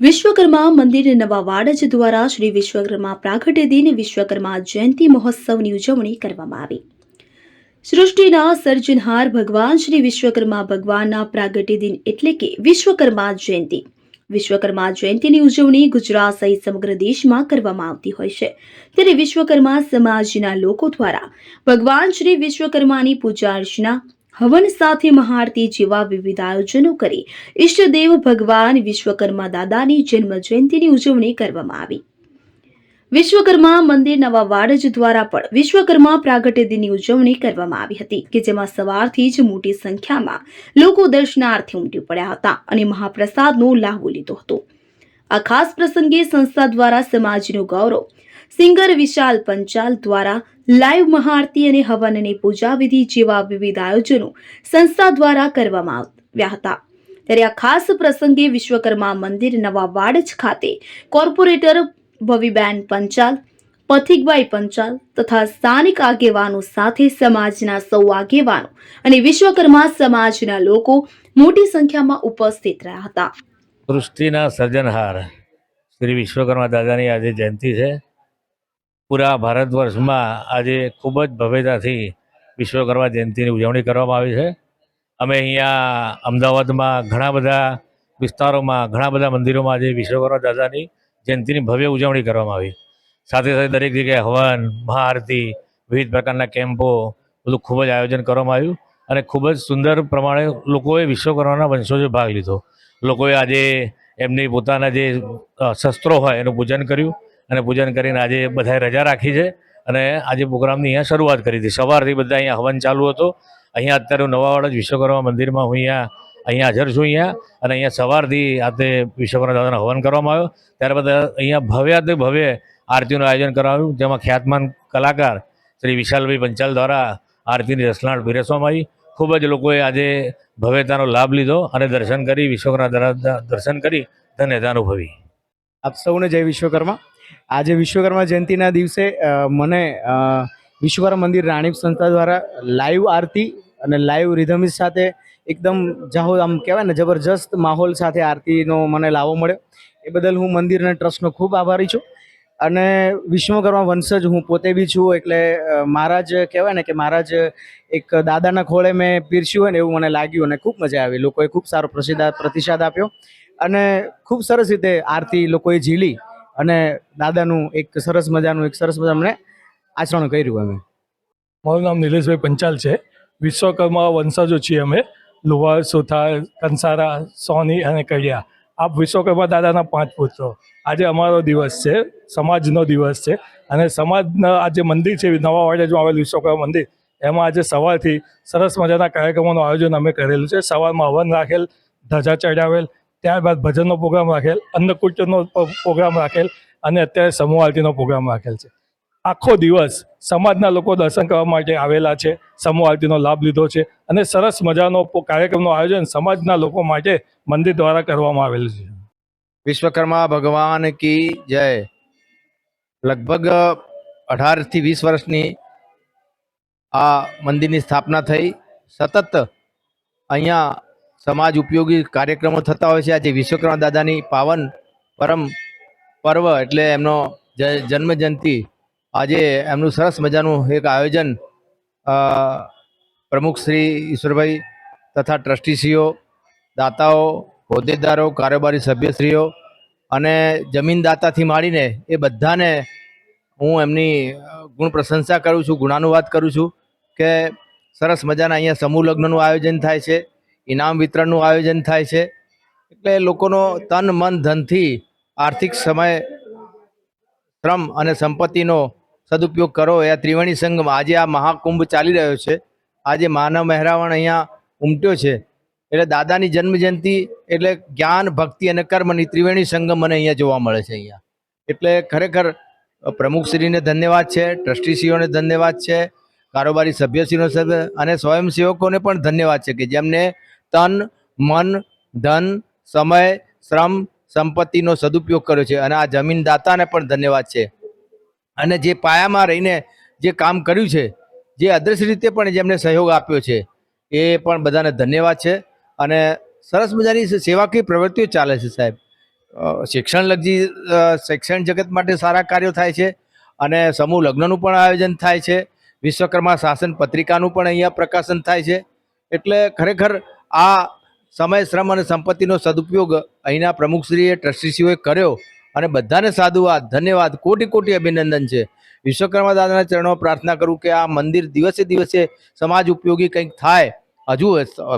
વિશ્વકર્મા મંદિર નવા વાડજ દ્વારા શ્રી વિશ્વકર્મા પ્રાગટ્ય દિન વિશ્વકર્મા જયંતિ મહોત્સવની ઉજવણી કરવામાં આવી. સૃષ્ટિના સર્જનહાર ભગવાન શ્રી વિશ્વકર્મા ભગવાનના પ્રાગટ્ય દિન એટલે કે વિશ્વકર્મા જયંતિ. વિશ્વકર્મા જયંતિની ઉજવણી ગુજરાત સહિત સમગ્ર દેશમાં કરવામાં આવતી હોય છે. ત્યારે વિશ્વકર્મા સમાજના લોકો દ્વારા ભગવાન શ્રી વિશ્વકર્માની પૂજા અર્ચના હવન સાથે મહાઆરતી જેવા વિવિધ આયોજનો કરી ઈષ્ટદેવ ભગવાન વિશ્વકર્મા દાદાની જન્મ જયંતિની ઉજવણી કરવામાં આવી. વિશ્વકર્મા મંદિર નવા વાડજ દ્વારા પણ વિશ્વકર્મા પ્રાગટ્ય દિનની ઉજવણી કરવામાં આવી હતી કે જેમાં સવારથી જ મોટી સંખ્યામાં લોકો દર્શનાર્થે ઉમટી પડ્યા હતા અને મહાપ્રસાદનો લાહવો લીધો હતો. આ ખાસ પ્રસંગે સંસ્થા દ્વારા સમાજનું ગૌરવ સિંગર વિશાલ પંચાલ દ્વારા લાઈવ મહાઆરતી અને હવનની પૂજા વિધિ જેવા વિવિધ આયોજનો સંસ્થા દ્વારા કરવામાં આવ્યા હતા. ત્યારે આ ખાસ પ્રસંગે વિશ્વકર્મા મંદિર નવા વાડજ ખાતે કોર્પોરેટર ભવિબેન પંચાલ, પથિકભાઈ પંચાલ તથા સ્થાનિક આગેવાનો સાથે સમાજના સૌ આગેવાનો અને વિશ્વકર્મા સમાજના લોકો મોટી સંખ્યામાં ઉપસ્થિત રહ્યા હતા. સૃષ્ટિના સર્જનહાર શ્રી વિશ્વકર્મા દાદાની આજે જયંતિ છે. પૂરા ભારત વર્ષમાં આજે ખૂબ જ ભવ્યતાથી વિશ્વકર્મા જયંતિની ઉજવણી કરવામાં આવી છે. અમે અહીંયા અમદાવાદમાં ઘણા બધા વિસ્તારોમાં, ઘણા બધા મંદિરોમાં આજે વિશ્વકર્મા દાદાની જયંતિની ભવ્ય ઉજવણી કરવામાં આવી. સાથે સાથે દરેક જગ્યાએ હવન, મહાઆરતી, વિવિધ પ્રકારના કેમ્પો, બધું ખૂબ જ આયોજન કરવામાં આવ્યું અને ખૂબ જ સુંદર પ્રમાણે લોકોએ વિશ્વકર્માના વંશોજે ભાગ લીધો. લોકોએ આજે એમની પોતાના જે શસ્ત્રો હોય એનું પૂજન કર્યું. અને પૂજન કરીને આજે બધાએ રજા રાખી છે. અને આજે પ્રોગ્રામની અહીંયા શરૂઆત કરી હતી સવારથી બધા અહીંયા હવન ચાલુ હતો. અહીંયા અત્યારે નવાવાડા જ વિશ્વકર્મા મંદિરમાં હું અહીંયા અહીંયા હાજર છું અહીંયા. અને અહીંયા સવારથી આજે વિશ્વકર્મા દાદાનો હવન કરવામાં આવ્યો. ત્યારબાદ અહીંયા ભવ્યાથી ભવ્ય આરતીનું આયોજન કરાવ્યું. જેમાં ખ્યાતમાન કલાકાર શ્રી વિશાલભાઈ પંચાલ દ્વારા આરતીની રસલાણ પીરસવામાં આવી. ખૂબ જ લોકોએ આજે ભવ્યતાનો લાભ લીધો અને દર્શન કરી વિશ્વકર્મા દર્શન કરી ધન્યતા અનુભવી. આપ સૌને જય વિશ્વકર્મા. આજે વિશ્વકર્મા જયંતિના દિવસે મને વિશ્વકર્મા મંદિર રાણીપ સંસ્થા દ્વારા લાઈવ આરતી અને લાઈવ રિધમિસ સાથે એકદમ જાહો આમ કહેવાય ને, જબરજસ્ત માહોલ સાથે આરતીનો મને લાવો મળ્યો. એ બદલ હું મંદિર અને ટ્રસ્ટનો ખૂબ આભારી છું. અને વિશ્વકર્મા વંશજ હું પોતે બી છું, એટલે મહારાજ કહેવાય ને કે મહારાજ એક દાદાના ખોળે મેં પીરસ્યું હોય ને એવું મને લાગ્યું અને ખૂબ મજા આવી. લોકોએ ખૂબ સારો પ્રતિસાદ આપ્યો. અને ખૂબ સરસ રીતે આરતી લોકોએ ઝીલી. અને દાદાનું એક સરસ મજાનું, એક સરસ મજા અમને આચરણ કર્યું અમે મારું નામ નિલેશભાઈ પંચાલ છે. વિશ્વકર્મા વંશજો છીએ અમે. લુહાર, સુથાર, કંસારા, સોની અને કડિયા. આ વિશ્વકર્મા દાદાના પાંચ પુત્રો. આજે અમારો દિવસ છે. સમાજનો દિવસ છે. અને સમાજના આ જે મંદિર છે, નવા વાડેજમાં આવેલું વિશ્વકર્મા મંદિર, એમાં આજે સવારથી સરસ મજાના કાર્યક્રમોનું આયોજન અમે કરેલું છે. સવારમાં હવન રાખેલ, ધજા ચડાવેલ ત્યારબાદ ભજનનો પ્રોગ્રામ રાખેલ, અન્નકૂટનો પ્રોગ્રામ રાખેલ અને અત્યારે સમૂહ આરતીનો પ્રોગ્રામ રાખેલ છે. આખો દિવસ સમાજના લોકો દર્શન કરવા માટે આવેલા છે, સમૂહ આરતીનો લાભ લીધો છે અને સરસ મજાનો કાર્યક્રમનો આયોજન સમાજના લોકો માટે મંદિર દ્વારા કરવામાં આવેલું છે. વિશ્વકર્મા ભગવાન કી જય. લગભગ અઢારથી વીસ વર્ષની આ મંદિરની સ્થાપના થઈ. સતત અહીંયા સમાજ ઉપયોગી કાર્યક્રમો થતા હોય છે. આજે વિશ્વકર્મા દાદાની પાવન પરમ પર્વ એટલે એમનો જન્મજયંતિ. જન્મ જયંતિ આજે એમનું સરસ મજાનું એક આયોજન પ્રમુખ શ્રી ઈશ્વરભાઈ તથા ટ્રસ્ટીશ્રીઓ, દાતાઓ, હોદ્દેદારો, કારોબારી સભ્યશ્રીઓ અને જમીનદાતાથી માંડીને એ બધાને હું એમની ગુણ પ્રશંસા કરું છું, ગુણાનુવાદ કરું છું કે સરસ મજાના અહીંયા સમૂહ લગ્નનું આયોજન થાય છે. ઇનામ વિતરણનું આયોજન થાય છે. એટલે લોકોનો તન, મન, ધનથી આર્થિક સમય, શ્રમ અને સંપત્તિનો સદુપયોગ કરો. એ ત્રિવેણી સંગમ આજે આ મહાકુંભ ચાલી રહ્યો છે. આજે માનવ મહેરાવણ અહીંયા ઉમટ્યો છે. એટલે દાદાની જન્મજયંતિ એટલે જ્ઞાન, ભક્તિ અને કર્મની ત્રિવેણી સંગમ મને અહીંયા જોવા મળે છે અહીંયા. એટલે ખરેખર પ્રમુખશ્રીને ધન્યવાદ છે, ટ્રસ્ટીશ્રીઓને ધન્યવાદ છે કારોબારી સભ્યશ્રીનો સભ્ય અને સ્વયંસેવકોને પણ ધન્યવાદ છે કે જેમને તન, મન, ધન, સમય, શ્રમ, સંપત્તિનો સદુપયોગ કર્યો છે અને આ જમીનદાતાને પણ ધન્યવાદ છે. અને જે પાયામાં રહીને જે કામ કર્યું છે, જે અદ્રશ્ય રીતે પણ જેમને સહયોગ આપ્યો છે, એ પણ બધાને ધન્યવાદ છે. અને સરસ મજાની સેવાકીય પ્રવૃત્તિઓ ચાલે છે સાહેબ. શિક્ષણલક્ષી શૈક્ષણિક જગત માટે સારા કાર્યો થાય છે અને સમૂહ લગ્નનું પણ આયોજન થાય છે. વિશ્વકર્મા શાસન પત્રિકાનું પણ અહીંયા પ્રકાશન થાય છે. એટલે ખરેખર આ સમય, શ્રમ અને સંપત્તિનો સદુપયોગ અહીંના પ્રમુખશ્રીએ, ટ્રસ્ટીશ્રીઓએ કર્યો અને બધાને સાધુવાદ ધન્યવાદ. કોટી કોટી અભિનંદન છે. વિશ્વકર્મા દાદાના ચરણો પ્રાર્થના કરું કે આ મંદિર દિવસે દિવસે સમાજ ઉપયોગી કંઈક થાય. હજુ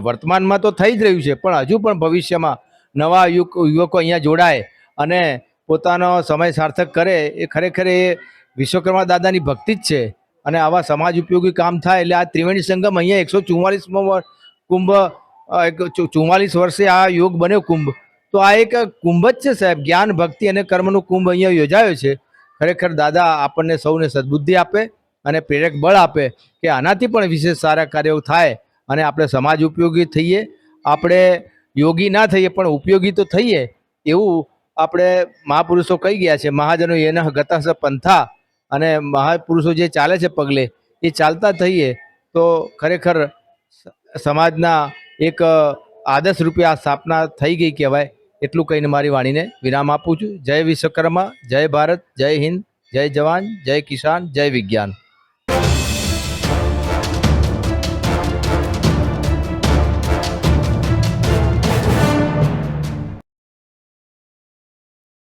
વર્તમાનમાં તો થઈ જ રહ્યું છે, પણ હજુ પણ ભવિષ્યમાં નવા યુવકો અહીંયા જોડાય અને પોતાનો સમય સાર્થક કરે. એ ખરેખર એ વિશ્વકર્મા દાદાની ભક્તિ જ છે. અને આવા સમાજ ઉપયોગી કામ થાય એટલે આ ત્રિવેણી સંગમ અહીંયા એકસો ચુમ્માલીસમો કુંભ એક ચુમ્માલીસ વર્ષે આ યોગ બન્યો કુંભ. તો આ એક કુંભ જ છે સાહેબ. જ્ઞાન, ભક્તિ અને કર્મનો કુંભ અહીંયા યોજાયો છે. ખરેખર દાદા આપણને સૌને સદબુદ્ધિ આપે અને પ્રેરક બળ આપે કે આનાથી પણ વિશેષ સારા કાર્યો થાય અને આપણે સમાજ ઉપયોગી થઈએ. આપણે યોગી ના થઈએ પણ ઉપયોગી તો થઈએ. એવું આપણે મહાપુરુષો કહી ગયા છે. મહાજનો એના ગતસ પંથા. અને મહાપુરુષો જે ચાલે છે પગલે, એ ચાલતા થઈએ, તો ખરેખર સમાજના એક આદર્શ રૂપે આ સ્થાપના થઈ ગઈ કહેવાય, એટલું કહીને મારી વાણીને વિરામ આપું છું. જય વિશ્વકર્મા, જય ભારત, જય હિન્દ, જય જવાન, જય કિસાન, જય વિજ્ઞાન.